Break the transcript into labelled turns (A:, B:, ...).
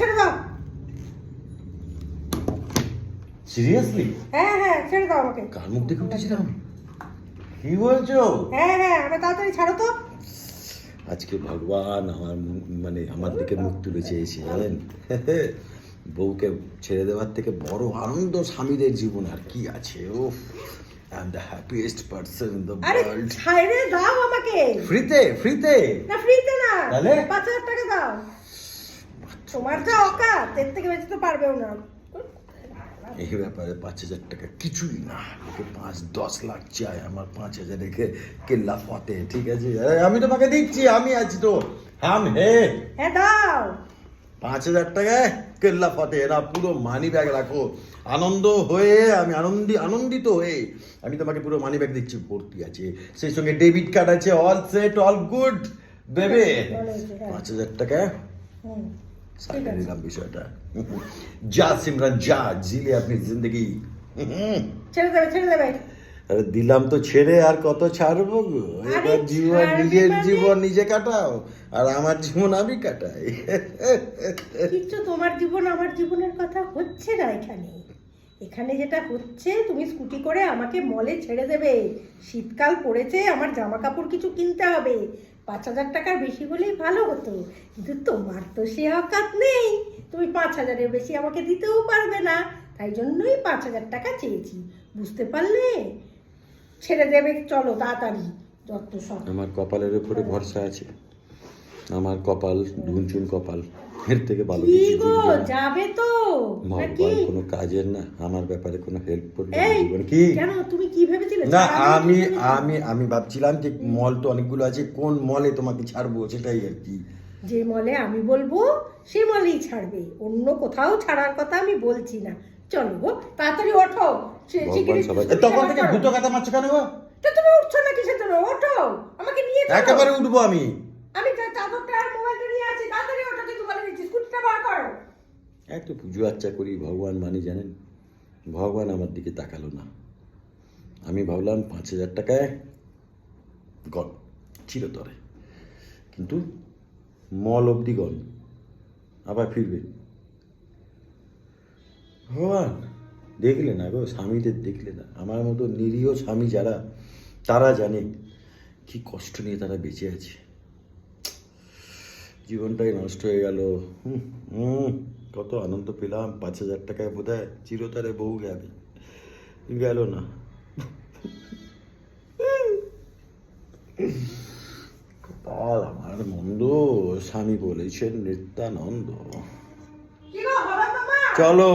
A: ছেড়ে দাও।
B: সিরিয়াসলি
A: হ্যাঁ হ্যাঁ ছেড়ে দাও আমাকে।
B: কার মুখ দেখে উঠেছিলাম? কি বলছো?
A: হ্যাঁ হ্যাঁ আমি তাড়াতাড়ি ছাড়ো তো।
B: আজকে ভগবান আমার মানে আমার দিকে মুখ তুলে চেয়েছে জানেন? বউকে ছেড়ে দেওয়ার থেকে বড় আনন্দ স্বামীদের জীবন আর কি আছে ও I am the happiest person in the world
A: ছাইড়ে দাও আমাকে।
B: ফ্রিতে ফ্রিতে
A: না ফ্রিতে না।
B: তাহলে?
A: পাঁচ হাজার টাকা দাও। তোমার যা অকাত এর থেকে বেশি তো পারবেও না।
B: এই ব্যাপারে পাঁচ হাজার টাকা কিছুই না। লোকে পাঁচ দশ লাখ চাই আমার পাঁচ হাজার রেখে কেল্লা ফতে ঠিক আছে? আমি তোমাকে দিচ্ছি আমি আছি তো। হাম হে।
A: হ্যাঁ দাও।
B: পাঁচ হাজার টাকায় কেল্লা ফতে এরা পুরো মানি ব্যাগ রাখো। আনন্দ হয়ে আমি আনন্দি আনন্দিত হয়ে আমি তোমাকে পুরো মানি ব্যাগ দিচ্ছি ভর্তি আছে। সেই সঙ্গে ডেবিট কার্ড আছে অল সেট অল গুড
A: হ্যাঁ।
B: পাঁচ হাজার টাকায় সাইডে নিলাম বিষয়টা। যা সিমরান যা জিলে আপনি জিন্দগি।
A: ছেড়ে দেবে ছেড়ে দেবে।
B: আরে দিলাম তো ছেড়ে আর কত ছাড়বো গো? এবার জীবন নিজের
A: মানে?
B: জীবন নিজে কাটাও আর আমার জীবন আমি কাটাই।
A: কিচ্ছু তোমার জীবন আমার জীবনের কথা হচ্ছে না এখানে। এখানে যেটা হচ্ছে, তুমি স্কুটি করে আমাকে মলে ছেড়ে দেবে। শীতকাল পড়েছে, আমার জামা কাপড় কিছু কিনতে হবে। পাঁচ হাজার টাকার বেশি হলেই ভালো হতো। কিন্তু তোমার তো সে অকাত নেই। তুমি পাঁচ হাজারের বেশি আমাকে দিতেও পারবে না। তাই জন্যই পাঁচ হাজার টাকা চেয়েছি। বুঝতে পারলে? ছেড়ে দেবে, চলো তাড়াতাড়ি। যত সব
B: আমার কপালের উপরে ভরসা আছে। আমার কপাল ঢুনচুন কপাল। এর থেকে ভালো
A: কি
B: কিছু
A: গো যাবে তো? নাকি
B: কোনো কাজের না আমার ব্যাপারে কোনো হেল্প করবে কি?
A: কেন তুমি কি ভেবেছিলে?
B: না আমি আমি আমি ভাবছিলাম যে মল তো অনেকগুলো আছে কোন মলে তোমাকে ছাড়বো সেটাই আর কি।
A: যে মলে আমি বলব সে মলেই ছাড়বে অন্য কোথাও ছাড়ার কথা আমি বলছি না। চলো গো তাড়াতাড়ি ওঠো
B: তখন থেকে। দুটো কথা মারছো কেন গো?
A: তো তুমি উঠছো না কিসের জন্য? ওঠো আমাকে নিয়ে
B: একেবারে উঠবো আমি
A: আমি চা- চাদরটা আর মোবাইলটা নিয়ে আছি তাড়াতাড়ি ওঠো কিন্তু বলে দিচ্ছি স্কুটিটা বার করো
B: এত পুজো আচ্চা করি ভগবান মানে জানেন। ভগবান আমার দিকে তাকালো না। আমি ভাবলাম পাঁচ হাজার টাকায় গন চিরতরে কিন্তু মল অবধি গন আবার ফিরবে। ভগবান দেখলে না গো স্বামীদের দেখলে না। আমার মতো নিরীহ স্বামী যারা তারা জানে কি কষ্ট নিয়ে তারা বেঁচে আছে। জীবনটাই নষ্ট হয়ে গেল। হুম, হুম, কত আনন্দ পেলাম পাঁচ হাজার টাকায় বোধ হয় চিরতরে বউ গেবে। গেল না। কপাল আমার মন্দ স্বামী বলেছেন নিত্যানন্দ। চলো।